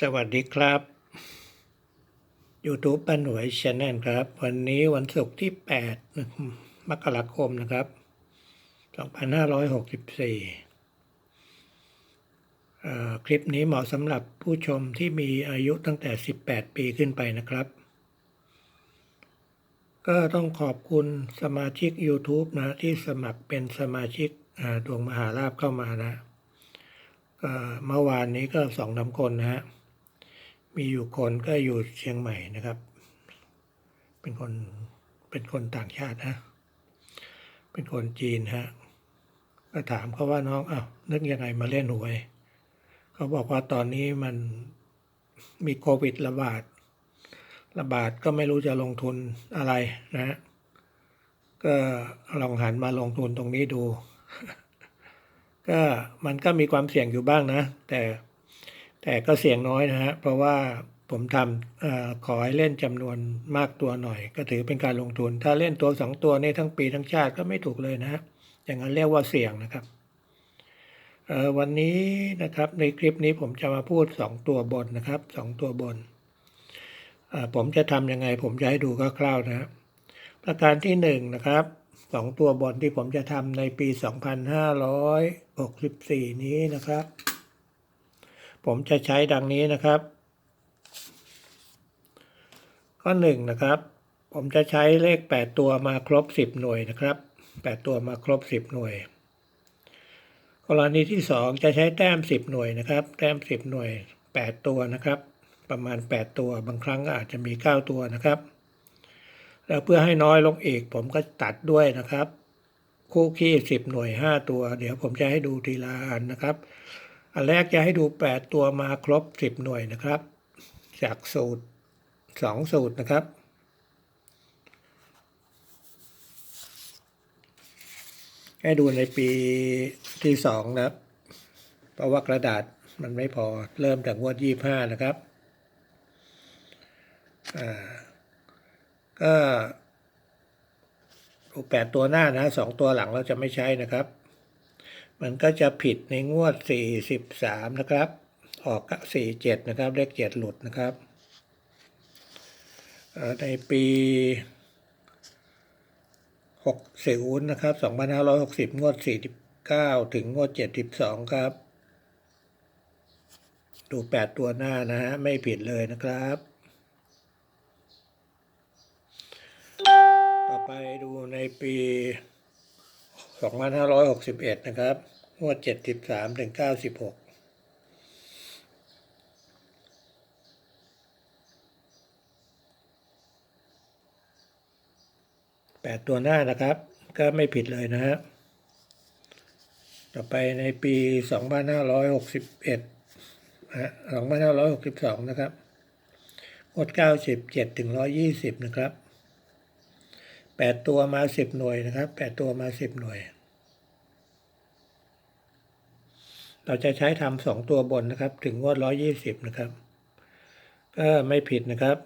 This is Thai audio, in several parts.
สวัสดีครับ YouTube ป้าหน่วยชาแนลครับ วันนี้วันศุกร์ที่ 8 มกราคมนะครับ 2564เอ่คลิปนี้เหมาะสำหรับผู้ชมที่มีอายุตั้งแต่ 18 ปีขึ้นไปนะครับ ก็ต้องขอบคุณสมาชิก YouTube นะที่สมัครเป็นสมาชิกดวงมหาราบเข้ามานะเมื่อวานนี้ก็สองน้ำคนนะฮะ มีอยู่คนก็อยู่เชียงใหม่นะครับ เป็นคนเป็นคนต่างชาตินะเป็นคนจีนฮะก็ถามเขาว่าน้องอ้าวนึกยังไงมาเล่นหวย เขาบอกว่าตอนนี้มันมีโควิดระบาด ระบาดก็ไม่รู้จะลงทุนอะไรนะฮะก็ลองหันมาลงทุนตรงนี้ดู ก็มันก็มีความเสี่ยงอยู่บ้างนะ แต่ แต่ก็เสียงน้อยนะฮะเพราะว่าผมทำอขอให้เล่นจำนวนมากตัวหน่อย ก็ถือเป็นการลงทุน ถ้าเล่นตัวสองตัวนี่ทั้งปีทั้งชาติก็ไม่ถูกเลยนะฮะอย่างนั้นเรียกว่าเสี่ยงนะครับวันนี้นะครับในคลิปนี้ผมจะมาพูดสองตัวบนนะครับสองตัวบนเอ่อผมจะทำยังไง ผมจะให้ดูคร่าวๆนะประการที่หนึ่งนะครับสองตัวบนที่ผมจะทำในปี 2564 นี้นะครับ ผมจะใช้ดังนี้นะครับ ข้อหนึ่งนะครับ ผมจะใช้เลข 8 ตัวมาครบ 10 หน่วยนะครับ 8 ตัวมาครบ 10 หน่วย กรณีที่ 2 จะใช้แต้ม 10 หน่วยนะครับ แต้ม 10 หน่วย 8 ตัวนะครับ ประมาณ 8 ตัว บางครั้งก็อาจจะมี 9 ตัวนะครับ แล้วเพื่อให้น้อยลงอีก ผมก็ตัดด้วยนะครับ คู่ขี้ 10 หน่วย 5 ตัว เดี๋ยวผมจะให้ดูทีละอันนะครับ อันแรกจะให้ดู 8 ตัวมาครบ 10 หน่วยนะครับ จากสูตร 2 สูตรนะครับ ให้ดูในปีที่ 2 นะครับ เพราะว่ากระดาษมันไม่พอเริ่มจากงวด 25 นะครับอ่าก็ดูแปดตัวหน้านะสองตัวหลังเราจะไม่ใช้นะครับ มันก็จะผิดในงวด 43 นะครับ ออก47 นะครับ เลข 7 หลุดนะครับในปี 60 นะครับ 2560 งวด 49 ถึงงวด 72 ครับ ดู 8 ตัวหน้านะฮะ ไม่ผิดเลยนะครับ ต่อไปดูในปี 2561 นะครับ งวด73ถึง96แปดตัวหน้านะครับ ก็ไม่ผิดเลยนะฮะต่อไปในปี2561นะฮะ2562นะครับงวด97ถึง120นะครับแปดตัวมาสิบหน่วยนะครับแปดตัวมาสิบหน่วย เราจะใช้ทำสองตัวบนนะครับ ถึงงวดร้อยี่สิบนะครับ ก็ไม่ผิดนะครับ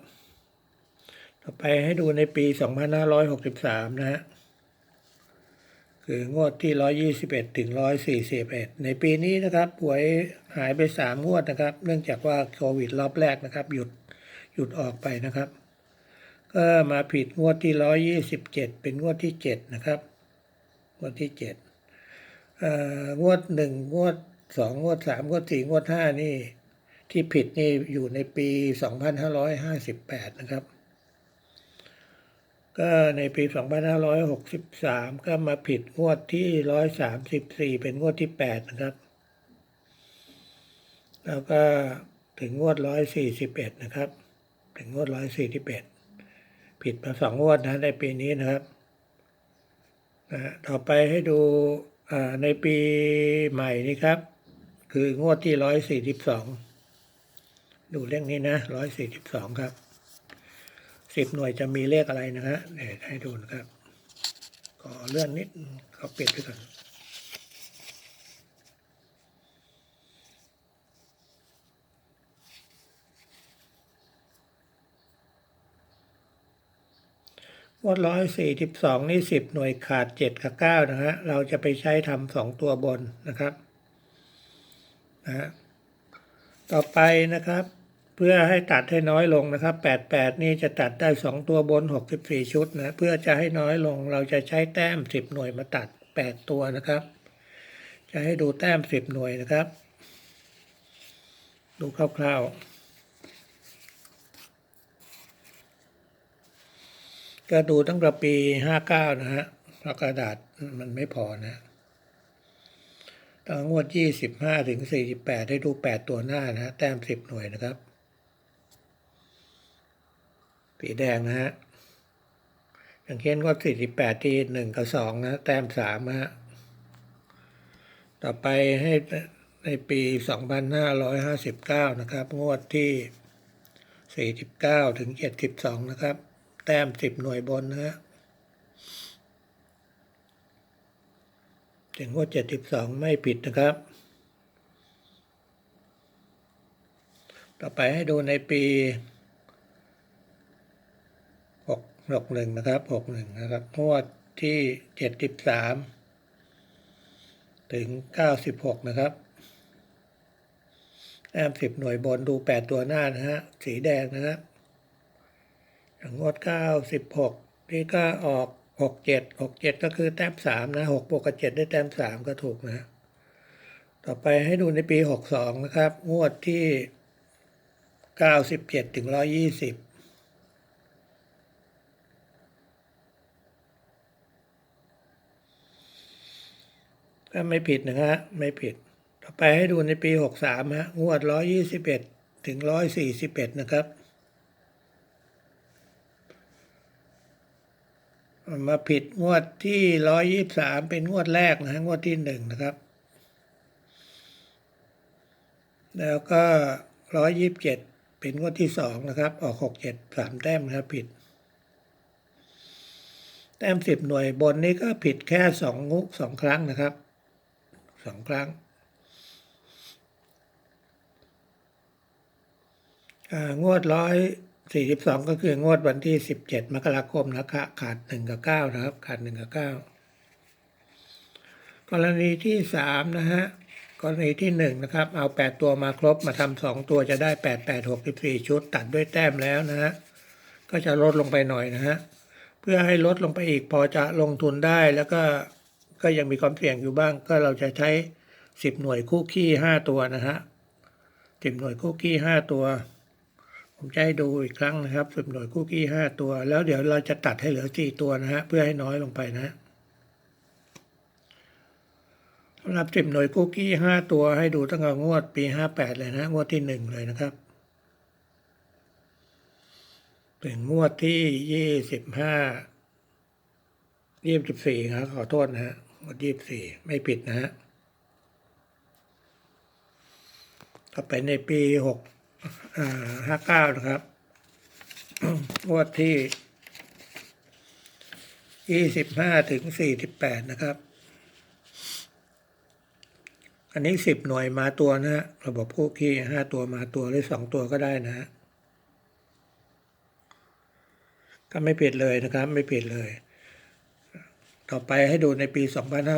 ต่อไปให้ดูในปีสองพันห้าร้อยหกสิบสามนะฮะคืองวดที่ร้อยี่สิบเอ็ดถึงร้อยสี่สิบเอ็ดในปีนี้นะครับหวยหายไปสามงวดนะครับ เนื่องจากว่าโควิดรอบแรกนะครับ หยุดหยุดออกไปนะครับ ก็มาผิดงวดที่ร้อยยี่สิบเจ็ดเป็นงวดที่เจ็ดนะครับ งวดที่เจ็ดงวดหนึ่งงวด สองงวดสามงวดสี่งวดห้านี่ ที่ผิดนี่อยู่ในปีสองพันห้าร้อยห้าสิบแปดนะครับ ก็ในปีสองพันห้าร้อยหกสิบสามก็มาผิดงวดที่ร้อยสามสิบสี่เป็นงวดที่แปดนะครับ แล้วก็ถึงงวดร้อยสี่สิบเอ็ดนะครับ ถึงงวดร้อยสี่สิบเอ็ดผิดมาสองงวดนะในปีนี้นะครับนะฮะต่อไปให้ดูอ่าในปีใหม่นี้ครับ คืองวดที่ร้อยสี่สิบสองดูเลขนี้นะร้อยสี่สิบสองครับสิบหน่วยจะมีเลขอะไรนะฮะเดี๋ยวให้ดูนะครับ ขอเลื่อนนิดขอปิดไปก่อนงวดร้อยสี่สิบสองนี่สิบหน่วยขาดเจ็ดกับเก้านะฮะ เราจะไปใช้ทำสองตัวบนนะครับ นะต่อไปนะครับ เพื่อให้ตัดให้น้อยลงนะครับ88นี่จะตัดได้2ตัวบน64ชุดนะเพื่อจะให้น้อยลงเราจะใช้แต้ม10หน่วยมาตัด8ตัวนะครับ จะให้ดูแต้ม10หน่วยนะครับ ดูคร่าวๆก็ดูตั้งแต่ปี59นะฮะเพราะกระดาษมันไม่พอนะ ตั้งงวด 25 ถึง 48ให้ดู 8 ตัวหน้านะฮะ แต้ม 10 หน่วยนะครับ สีแดงนะฮะ อย่างเช่นงวด 48 ที่ 1 กับ 2 นะ แต้ม 3 นะฮะ ต่อไปให้ในปี 2559 นะครับ งวดที่ 49 ถึง 72 นะครับ แต้ม 10 หน่วยบนนะฮะ ถึงงวด72ไม่ผิดนะครับ ต่อไปให้ดูในปี6 61นะครับ61นะครับงวดที่73ถึง96นะครับแต้ม10หน่วยบนดู8ตัวหน้านะฮะ สีแดงนะครับอย่างงวด96นี่ก็ออก หกเจ็ดหกเจ็ดก็คือแต้มสามนะหกบวกกับเจ็ดได้แต้มสามก็ถูกนะ ต่อไปให้ดูในปีหกสองนะครับ งวดที่เก้าสิบเจ็ดถึงร้อยี่สิบก็ไม่ผิดนะฮะไม่ผิด ต่อไปให้ดูในปีหกสามฮะ งวดร้อยี่สิบเอ็ดถึงร้อยสี่สิบเอ็ดนะครับ มาผิดงวดที่ร้อยยี่สามเป็นงวดแรกนะฮะงวดที่หนึ่งนะครับ แล้วก็ร้อยยี่บเจ็ดเป็นงวดที่สองนะครับ ออกหกเจ็ดสามแต้มนะครับผิด แต้มสิบหน่วยบนนี้ก็ผิดแค่สองงุกสองครั้งนะครับสองครั้งงวดร้อย สี่สิบสองก็คืองวดวันที่สิบเจ็ดมกราคมนะครับขาดหนึ่งกับเก้านะครับ ขาดหนึ่งกับเก้ากรณีที่สามนะฮะ กรณีที่หนึ่งนะครับ เอาแปดตัวมาครบมาทำสองตัวจะได้แปดแปดหกสิบสี่ชุด ตัดด้วยแต้มแล้วนะฮะ ก็จะลดลงไปหน่อยนะฮะ เพื่อให้ลดลงไปอีกพอจะลงทุนได้แล้วก็ก็ยังมีความเสี่ยงอยู่บ้าง ก็เราจะใช้สิบหน่วยคู่ขี้ห้าตัวนะฮะสิบหน่วยคู่ขี้ห้าตัว ผมจะให้ดูอีกครั้งนะครับสิบหน่วยคุกกี้ห้าตัว แล้วเดี๋ยวเราจะตัดให้เหลือสี่ตัวนะฮะเพื่อให้น้อยลงไปนะสำหรับสิบหน่วยคุกกี้ห้าตัวให้ดูตั้งแต่งวดปีห้าแปดเลยนะงวดที่หนึ่งเลยนะครับถึงงวดที่ยี่สิบห้ายี่สิบสี่ครับขอโทษนะฮะงวดยี่สิบสี่ไม่ผิดนะฮะก็ไปในปีหก ห้าเก้านะครับงวดที่ยี่สิบห้าถึงสี่สิบแปดนะครับ อันนี้สิบหน่วยมาตัวนะฮะระบบคู่ขี้ห้าตัวมาตัวหรือสองตัวก็ได้นะฮะก็ไม่ผิดเลยนะครับ ไม่ผิดเลย ต่อไปให้ดูในปี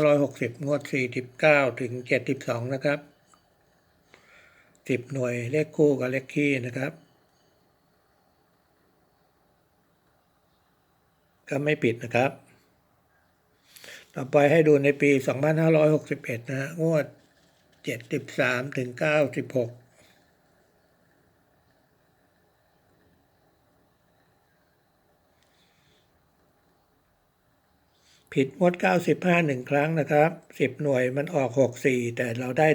2560 งวด 49 ถึง 72 นะครับ สิบหน่วยเลขคู่กับเลขคี่นะครับ ก็ไม่ปิดนะครับ ต่อไปให้ดูในปี 2561 นะงวด 73ถึง96 ผิดงวด 95หนึ่งครั้งนะครับ 10 หน่วยมันออก 64 แต่เราได้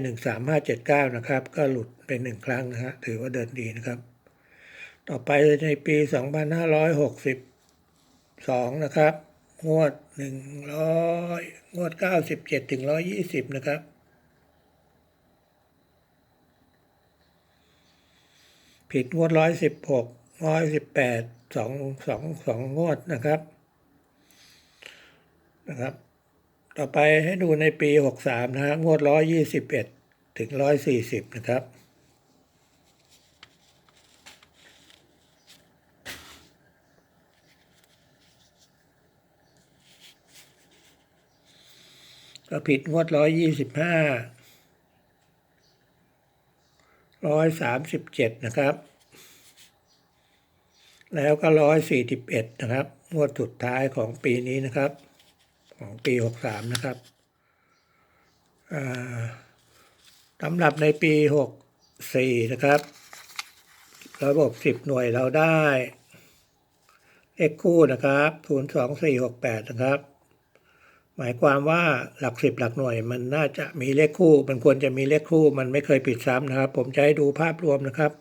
13579 นะครับ ก็หลุดเป็นหนึ่งครั้งนะฮะถือว่าเดินดีนะครับ ต่อไปในปี 2562 นะครับ งวด 100 งวด 97 ถึง 120 นะครับ ผิดงวด 116 118 2 2 2 งวดนะครับ นะครับ ต่อไปให้ดูในปี 63 นะฮะงวด 121 ถึง 140 นะครับ ก็ผิดงวด 125 137นะครับ แล้วก็ร้อยสี่สิบเอ็ดนะครับ งวดสุดท้ายของปีนี้นะครับ ของปีหกสามนะครับสำหรับในปีหกสี่นะครับ ระบบสิบหน่วยเราได้เลขคู่นะครับศูนย์สองสี่หกแปดนะครับ หมายความว่าหลักสิบหลักหน่วยมันน่าจะมีเลขคู่ มันควรจะมีเลขคู่ มันไม่เคยผิดซ้ำนะครับ ผมจะให้ดูภาพรวมนะครับ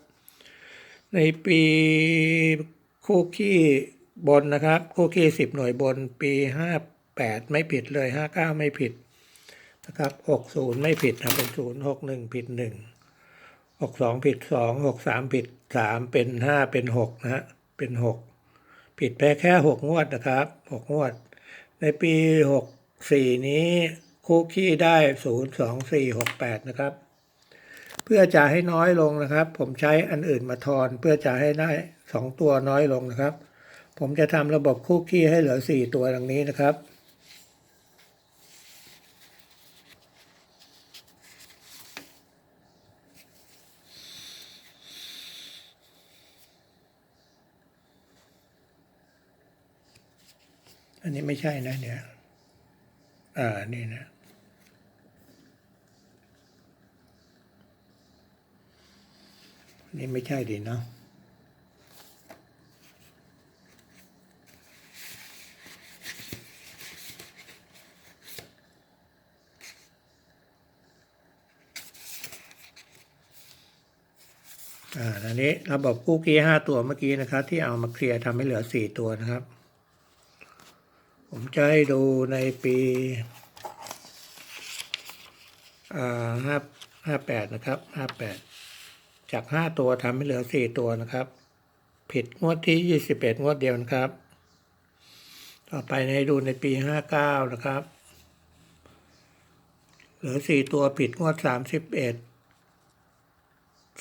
ในปีคู่ขี้บนนะครับ คู่ขี้สิบหน่วยบนปีห้าแปดไม่ผิดเลยห้าเก้าไม่ผิดนะครับหกศูนย์ไม่ผิดนะเป็นศูนย์หกหนึ่งผิดหนึ่งหกสองผิดสองหกสามผิดสามเป็นห้าเป็นหกนะฮะ เป็นหกผิดไปแค่หกงวดนะครับหกงวด ในปีหกสี่นี้คู่ขี้ได้ศูนย์สองสี่หกแปดนะครับ เพื่อจะให้น้อยลงนะครับ ผมใช้อันอื่นมาทอนเพื่อจะให้ได้สองตัวน้อยลงนะครับ ผมจะทำระบบคู่ขี้ให้เหลือสี่ตัวดังนี้นะครับ นี่ไม่ใช่นะเนี่ย อ่า นี่นะ นี่ไม่ใช่ดิเนาะอ่าอันนี้ระบบคู่กี้ห้าตัวเมื่อกี้นะครับ ที่เอามาเคลียร์ทำให้เหลือสี่ตัวนะครับ ผมจะให้ดูในปีห้าห้าแปดนะครับห้าแปดจากห้าตัวทำให้เหลือสี่ตัวนะครับ ผิดงวดที่ยี่สิบเอ็ดงวดเดียวนะครับ ต่อไปให้ดูในปีห้าเก้านะครับ เหลือสี่ตัวผิดงวดสามสิบเอ็ด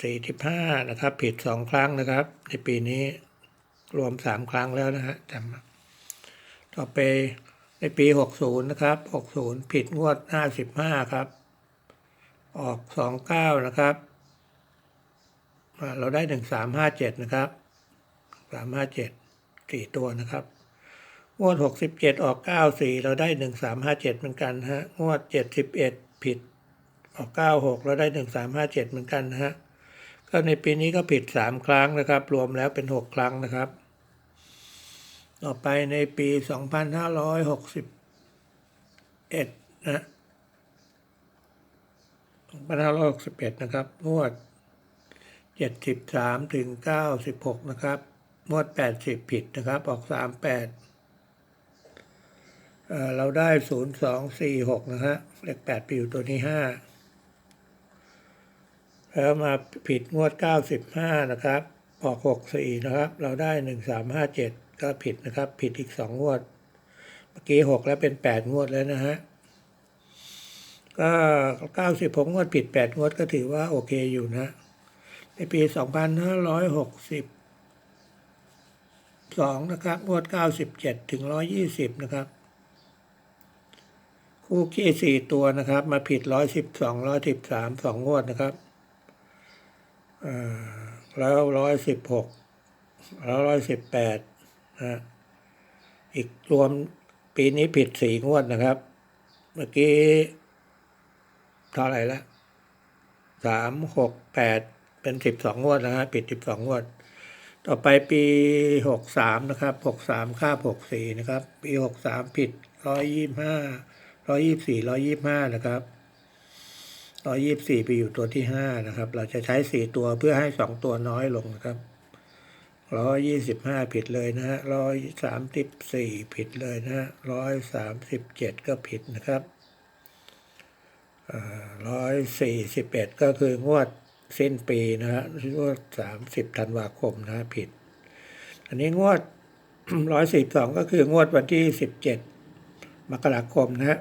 สี่สิบห้านะครับ ผิดสองครั้งนะครับ ในปีนี้รวมสามครั้งแล้วนะฮะจำ ต่อไปในปี 60 นะครับ 60 ผิดงวด 55 ครับ ออก 29 นะครับ เราได้ 1357 นะครับ 357 4 ตัวนะครับ งวด 67 ออก 94 เราได้ 1357 เหมือนกันฮะ งวด 71 ผิดออก 96 เราได้ 1357 เหมือนกันฮะ ก็ในปีนี้ก็ผิด 3 ครั้งนะครับ รวมแล้วเป็น 6 ครั้งนะครับ ต่อไปในปี 2561 นะ2561 นะครับงวด 73 ถึง 96 นะครับงวด 80 ผิดนะครับ ออก 38เอ่อเราได้ 0246 นะฮะเลข8ไปอยู่ตัวที่ 5 แล้วมาผิดงวด 95 นะครับ ออก 64 นะครับ เราได้ 1357 ก็ผิดนะครับ ผิดอีก2งวด เมื่อกี้6แล้วเป็น8งวดแล้วนะฮะ ก็96งวดผิด8งวดก็ถือว่าโอเคอยู่นะ ในปี2562นะครับ งวด97ถึง120นะครับ คู่ขี้4ตัวนะครับ มาผิด112 113 2งวดนะครับเอ่อแล้ว116แล้ว118นะฮะ อีกรวมปีนี้ผิด4งวดนะครับ เมื่อกี้เท่าไหร่ละสามหกแปดเป็นสิบสองงวดนะฮะปิดสิบสองงวด ต่อไปปีหกสามนะครับหกสามค่าหกสี่นะครับ ปีหกสามผิดร้อยยี่ห้าร้อยยี่สี่ร้อยยี่ห้านะครับร้อยยี่สี่ไปอยู่ตัวที่ห้านะครับ เราจะใช้สี่ตัวเพื่อให้สองตัวน้อยลงนะครับ ร้อยยี่สิบห้าผิดเลยนะฮะร้อยสามสิบสี่ผิดเลยนะฮะร้อยสามสิบเจ็ดก็ผิดนะครับร้อยสี่สิบเอ็ดก็คืองวดสิ้นปีนะฮะงวดสามสิบธันวาคมนะผิด อันนี้งวดร้อยสิบสองก็คืองวดวันที่สิบเจ็ดมกราคมนะฮะ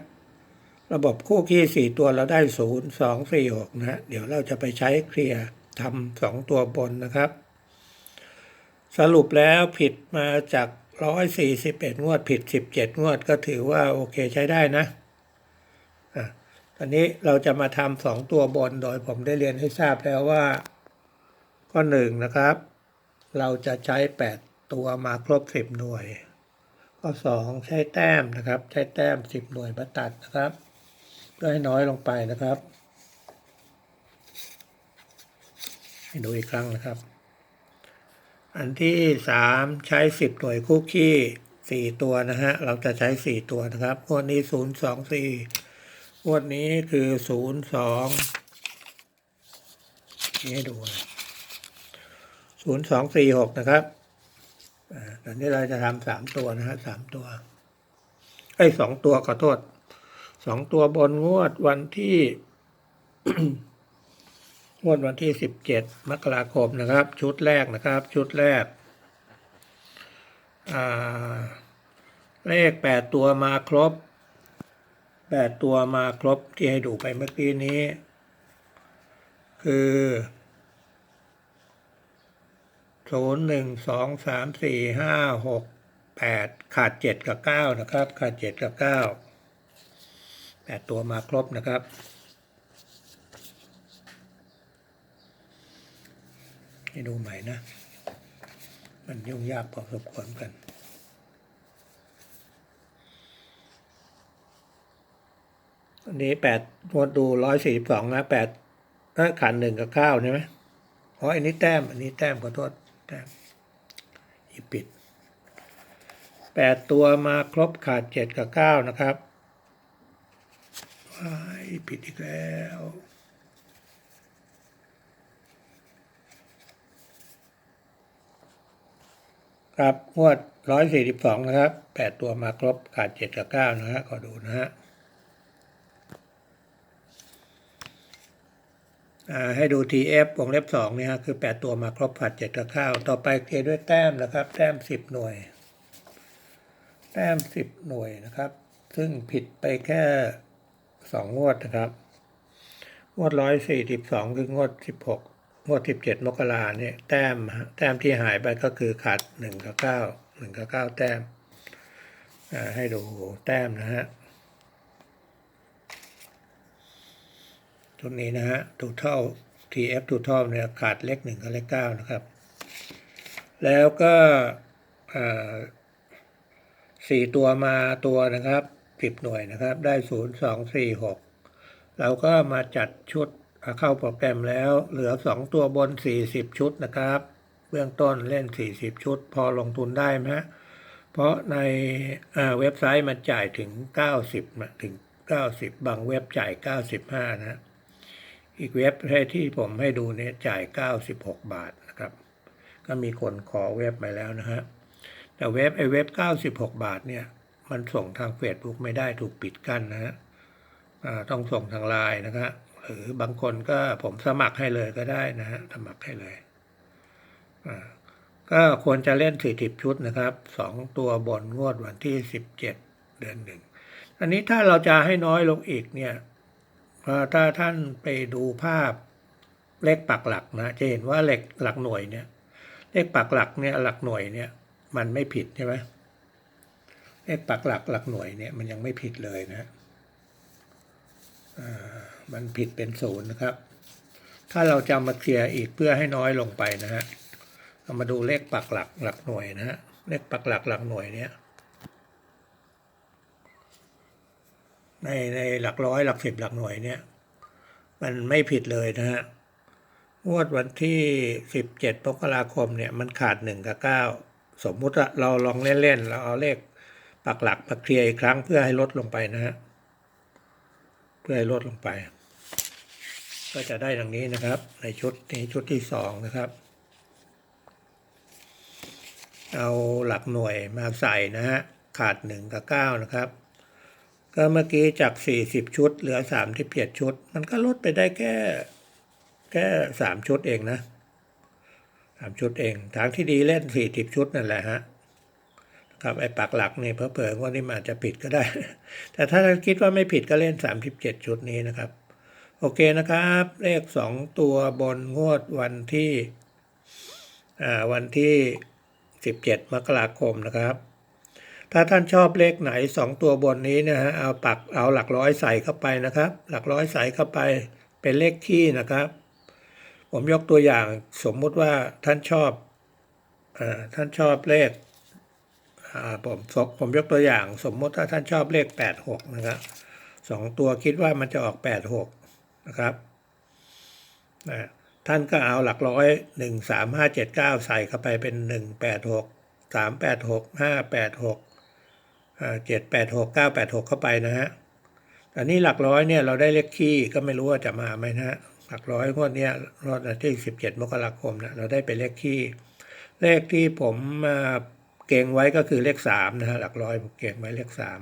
ระบบคู่ขี้สี่ตัวเราได้ศูนย์สองสี่หกนะฮะเดี๋ยวเราจะไปใช้เคลียร์ทำสองตัวบนนะครับ สรุปแล้วผิดมาจากร้อยสี่สิบเอ็ดงวดผิดสิบเจ็ดงวดก็ถือว่าโอเคใช้ได้นะอะตอนนี้เราจะมาทำสองตัวบนโดยผมได้เรียนให้ทราบแล้วว่า ข้อหนึ่งนะครับ เราจะใช้แปดตัวมาครบสิบหน่วย ข้อสองใช้แต้มนะครับ ใช้แต้มสิบหน่วยมาตัดนะครับเพื่อให้น้อยลงไปนะครับให้ดูอีกครั้งนะครับ อันที่สามใช้สิบหน่วยคุกกี้สี่ตัวนะฮะ เราจะใช้สี่ตัวนะครับงวดนี้ศูนย์สองสี่งวดนี้คือศูนย์สองนี่ดูศูนย์สองสี่หกนะครับอ่าตอนนี้เราจะทำสามตัวนะฮะสามตัว ไอ้สองตัวขอโทษสองตัวบนงวดวันที่ งวดวันที่สิบเจ็ดมกราคมนะครับ ชุดแรกนะครับ ชุดแรก เลขแปดตัวมาครบแปดตัวมาครบที่ให้ดูไปเมื่อกี้นี้ คือศูนย์หนึ่งสองสามสี่ห้าหกแปดขาดเจ็ดกับเก้านะครับ ขาดเจ็ดกับเก้าแปดตัวมาครบนะครับ ให้ดูใหม่นะ มันยุ่งยากพอสมควรกันอันนี้แปดงวดดูร้อยสี่สิบสองนะแปดขาดหนึ่งกับเก้าใช่ไหมอ๋ออันนี้แต้ม อันนี้แต้มขอโทษแต้มอีปิดแปดตัวมาครบขาดเจ็ดกับเก้านะครับว้ายผิดอีกแล้ว ครับงวดร้อยสี่สิบสองนะครับแปดตัวมาครบขาดเจ็ดกับเก้านะฮะขอดูนะฮะให้ดู TF วงเล็บสองเนี่ยฮะคือแปดตัวมาครบขาดเจ็ดกับเก้าต่อไปเคลียร์ด้วยแต้มนะครับ แต้มสิบหน่วย แต้มสิบหน่วยนะครับ ซึ่งผิดไปแค่สองงวดนะครับ งวดร้อยสี่สิบสองคืองวดสิบหก วดสิบเจ็ดมกราเนี่ยแต้มแต้มที่หายไปก็คือขาดหนึ่งกับเก้าหนึ่งกับเก้าแต้มให้ดูแต้มนะฮะชุดนี้นะฮะ total TF total เนี่ยขาดเลขหนึ่งกับเลขเก้านะครับ แล้วก็สี่ตัวมาตัวนะครับสิบหน่วยนะครับ ได้ศูนย์สองสี่หกเราก็มาจัดชุด เข้าโปรแกรมแล้วเหลือ 2 ตัวบน 40 ชุดนะครับ เบื้องต้นเล่น 40 ชุด พอลงทุนได้ไหมฮะเพราะในเว็บไซต์มันจ่ายถึง 90นะถึง 90 บางเว็บจ่าย 95 นะ อีกเว็บที่ผมให้ดูเนี่ยจ่าย 96 บาทนะครับ ก็มีคนขอเว็บไปแล้วนะฮะแต่เว็บไอเว็บ 96 บาทเนี่ยมันส่งทาง Facebook ไม่ได้ถูกปิดกั้นนะฮะต้องส่งทางไลน์นะครับ หรือบางคนก็ผมสมัครให้เลยก็ได้นะฮะสมัครให้เลยอ่าก็ควรจะเล่นสี่ิบชุดนะครับสองตัวบนงวดวันที่สิบเจ็ดเดือนหนึ่งอันนี้ถ้าเราจะให้น้อยลงอีกเนี่ยถ้าท่านไปดูภาพเลขปักหลักนะจะเห็นว่าเลขหลักหน่วยเนี่ย เลขปักหลักเนี่ยหลักหน่วยเนี่ย มันไม่ผิดใช่ไหมเลขปักหลักหลักหน่วยเนี่ยมันยังไม่ผิดเลยนะอ่า มันผิดเป็นศูนย์นะครับ ถ้าเราจะมาเคลียร์อีกเพื่อให้น้อยลงไปนะฮะเรามาดูเลขปักหลักหลักหน่วยนะฮะเลขปักหลักหลักหน่วยเนี้ยในในหลักร้อยหลักสิบหลักหน่วยเนี้ยมันไม่ผิดเลยนะฮะงวดวันที่สิบเจ็ดมกราคมเนี่ยมันขาดหนึ่งกับเก้าสมมุติว่าเราลองเล่นๆเราเอาเลขปักหลักมาเคลียร์อีกครั้งเพื่อให้ลดลงไปนะฮะเพื่อให้ลดลงไป ก็จะได้ดังนี้นะครับ ในชุดนี้ชุดที่สองนะครับ เอาหลักหน่วยมาใส่นะฮะขาดหนึ่งกับเก้านะครับ ก็เมื่อกี้จากสี่สิบชุด เหลือสามที่เพียดชุด มันก็ลดไปได้แค่แค่สามชุดเองนะสามชุดเองทางที่ดีเล่นสี่สิบชุดนั่นแหละฮะครับไอ้ปักหลักนี่เพอเผลอว่านี่มันอาจจะผิดก็ได้ แต่ถ้าคิดว่าไม่ผิดก็เล่น 37 ชุดนี้นะครับ โอเคนะครับ เลข 2 ตัวบนงวดวันที่วันที่ 17 มกราคมนะครับ ถ้าท่านชอบเลขไหน 2 ตัวบนนี้นะฮะเอาปักเอาหลักร้อยใส่เข้าไปนะครับ หลักร้อยใส่เข้าไปเป็นเลขคี่นะครับ ผมยกตัวอย่างสมมุติว่าท่านชอบอท่านชอบเลขผมผมยกตัวอย่างสมมติถ้าท่านชอบเลขแปดหกนะครับสองตัวคิดว่ามันจะออกแปดหก นะครับนะท่านก็เอาหลักร้อยหนึ่งสามห้าเจ็ดเก้าใส่เข้าไปเป็นหนึ่งแปดหกสามแปดหกห้าแปดหกเจ็ดแปดหกเก้าแปดหกเข้าไปนะฮะอันนี้หลักร้อยเนี่ยเราได้เลขคี่ก็ไม่รู้ว่าจะมาไหมนะฮะหลักร้อยงวดเนี้ยรอดที่สิบเจ็ดมกราคมนะเราได้เป็นเลขคี่เลขที่ผมมาเก่งไว้ก็คือเลขสามนะฮะหลักร้อยผมเก่งไว้เลขสาม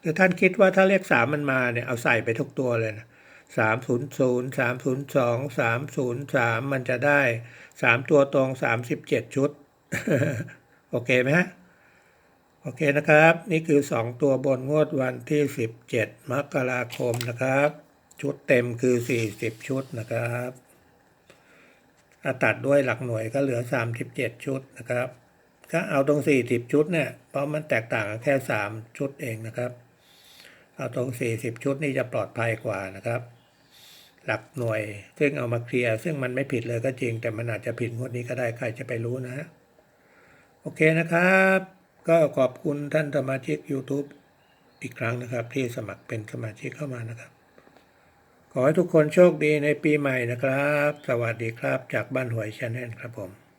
หรือท่านคิดว่าถ้าเลขสามมันมาเนี่ยเอาใส่ไปทุกตัวเลยนะ สามศูนย์ศูนย์สามศูนย์สองสามศูนย์สามมันจะได้สามตัวตรงสามสิบเจ็ดชุด โอเคไหมฮะโอเคนะครับ นี่คือ 2 ตัวบนงวดวันที่ 17 มกราคมนะครับ ชุดเต็มคือ 40 ชุดนะครับถ้าตัดด้วยหลักหน่วยก็เหลือ 37 ชุดนะครับ ก็เอาตรง 40 ชุดเนี่ย เพราะมันแตกต่างกันแค่ 3 ชุดเองนะครับ เอาตรง 40 ชุดนี่จะปลอดภัยกว่านะครับ หลักหน่วย ซึ่งเอามาเคลียร์ซึ่งมันไม่ผิดเลยก็จริง แต่มันอาจจะผิดงวดนี้ก็ได้ใครจะไปรู้นะฮะโอเคนะครับ ก็ขอบคุณท่านสมาชิก YouTube อีกครั้งนะครับ ที่สมัครเป็นสมาชิกเข้ามานะครับ ขอให้ทุกคนโชคดีในปีใหม่นะครับ สวัสดีครับจากบ้านหวยชาแนลครับผม